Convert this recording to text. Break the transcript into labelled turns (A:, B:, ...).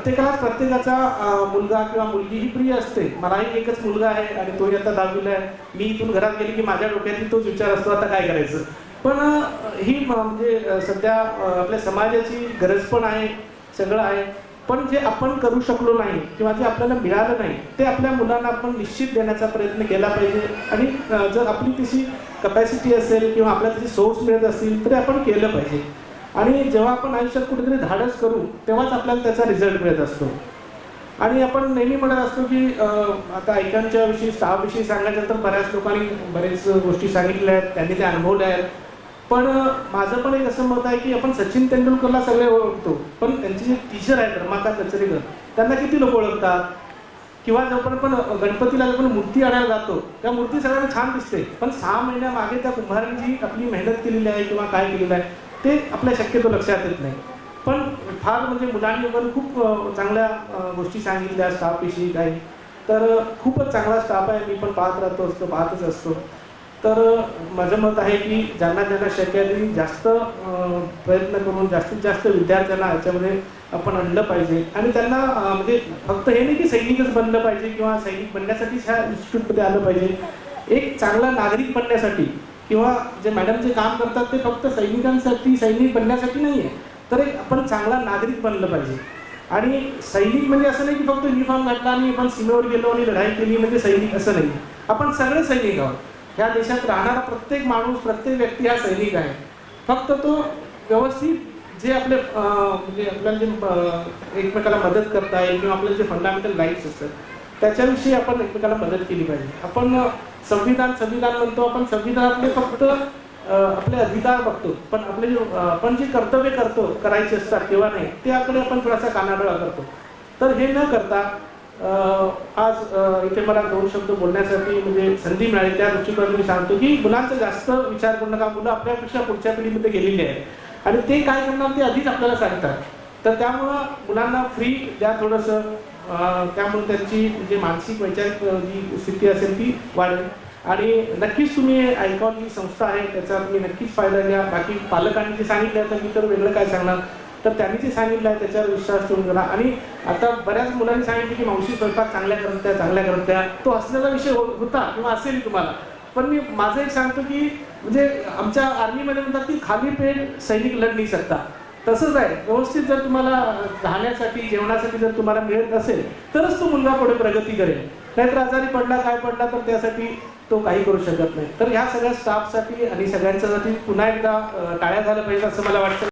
A: प्रत्येकालाच प्रत्येकाचा मुलगा किंवा मुलगी ही प्रिय असते. मलाही एकच मुलगा आहे आणि तोही आता दहावीला आहे. मी इथून घरात गेली की माझ्या डोक्यातील तोच विचार असतो आता काय करायचं? पण ही म्हणजे सध्या आपल्या समाजाची गरज पण आहे सगळं आहे. पण जे आपण करू शकलो नाही किंवा जे आपल्याला मिळालं नाही ते आपल्या मुलांना आपण निश्चित देण्याचा प्रयत्न केला पाहिजे. आणि जर आपली तशी कपॅसिटी असेल किंवा आपल्याला तशी सोर्स मिळत असतील तरी आपण केलं पाहिजे. आणि जेव्हा आपण आयुष्यात कुठेतरी धाडस करू तेव्हाच आपल्याला त्याचा रिझल्ट मिळत असतो. आणि आपण नेहमी म्हणत असतो की आता ऐकांच्या विषयी स्टाफविषयी सांगायचं तर बऱ्याच लोकांनी बरेच गोष्टी सांगितल्या आहेत त्यांनी ते अनुभवल्या आहेत. पण माझं पण एक असं मत आहे की आपण सचिन तेंडुलकरला सगळे ओळखतो पण त्यांचे जे टीचर आहेत रमाकांत कचरेकर त्यांना किती लोक ओळखतात? किंवा जोपर्यंत पण गणपतीला आपण मूर्ती आणायला जातो त्या मूर्ती सगळ्यांना छान दिसते. पण सहा महिन्यामागे त्या कुंभारांनी जी आपली मेहनत केलेली आहे किंवा काय केलेलं आहे ते आपल्या शक्यतो लक्षात येत नाही. पण फार म्हणजे मुलांनी वगैरे खूप चांगल्या गोष्टी सांगितल्या स्टाफविषयी काही. तर खूपच चांगला स्टाफ आहे. मी पण पाहत राहतो असतो पाहतच असतो. तर माझं मत आहे की ज्यांना ज्यांना शक्य आहे जास्त प्रयत्न करून जास्तीत जास्त विद्यार्थ्यांना याच्यामध्ये आपण आणलं पाहिजे. आणि त्यांना म्हणजे फक्त हे नाही की सैनिकच बनलं पाहिजे किंवा सैनिक बनण्यासाठीच ह्या इन्स्टिट्यूटमध्ये आलं पाहिजे. एक चांगला नागरिक बनण्यासाठी किंवा जे मॅडम जे काम करतात ते फक्त सैनिकांसाठी सैनिक बनण्यासाठी नाही आहे तर एक आपण चांगला नागरिक बनलं पाहिजे. आणि सैनिक म्हणजे असं नाही की फक्त युनिफॉर्म घातला आणि आपण सीमेवर गेलो आणि लढाई केली म्हणजे सैनिक असं नाही. आपण सगळे सैनिक आहोत. ह्या देशात राहणारा प्रत्येक माणूस प्रत्येक व्यक्ती हा सैनिक आहे. फक्त तो व्यवस्थित जे आपले म्हणजे आपल्याला जे एकमेकाला मदत करता येईल किंवा आपले जे फंडामेंटल राईट्स असतात त्याच्याविषयी आपण एकमेकाला मदत केली पाहिजे. आपण संविधान संविधान म्हणतो आपण. संविधानातले फक्त आपले अधिकार बघतो. पण आपले जे आपण जे कर्तव्य करतो करायचे असतात किंवा नाही त्याकडे आपण थोडासा कानाडोळा करतो. तर हे न करता आज इथे मला दोन शब्द बोलण्यासाठी म्हणजे संधी मिळाली. त्या दृष्टिकोनातून मी सांगतो की मुलांचा जास्त विचार करू नका. मुलं आपल्यापेक्षा पुढच्या पिढीमध्ये गेलेली आहे आणि ते काय करणार ते आधीच आपल्याला सांगतात. तर त्यामुळं मुलांना फ्री द्या थोडंसं. त्यामुळे त्यांची म्हणजे मानसिक वैचारिक जी स्थिती असेल ती वाढेल. आणि नक्कीच तुम्ही आयकॉन ही संस्था आहे त्याचा तुम्ही नक्कीच फायदा घ्या. बाकी पालकांनी जे सांगितलं तर मी तर वेगळं काय सांगणार. तर त्यांनी जे सांगितलं आहे त्याच्यावर विश्वास ठेवून करा. आणि आता बऱ्याच मुलांनी सांगितलं की मावशी स्वयंपाक चांगल्या करत्या चांगल्या करत्या तो असलेला विषय हो- होता किंवा असेल तुम्हाला. पण मी माझं एक सांगतो की म्हणजे आमच्या आर्मीमध्ये म्हणतात की खाली पेट सैनिक लढ नाही सकता तसंच आहे. व्यवस्थित जर तुम्हाला राहण्यासाठी जेवणासाठी जर तुम्हाला मिळत असेल तरच तो मुलगा पुढे प्रगती करेल. नाहीतर आजारी पडला काय पडला तर त्यासाठी तो काही करू शकत नाही. तर ह्या सगळ्या स्टाफसाठी आणि सगळ्यांच्यासाठी पुन्हा एकदा टाळ्या झाल्या पाहिजे असं मला वाटतं.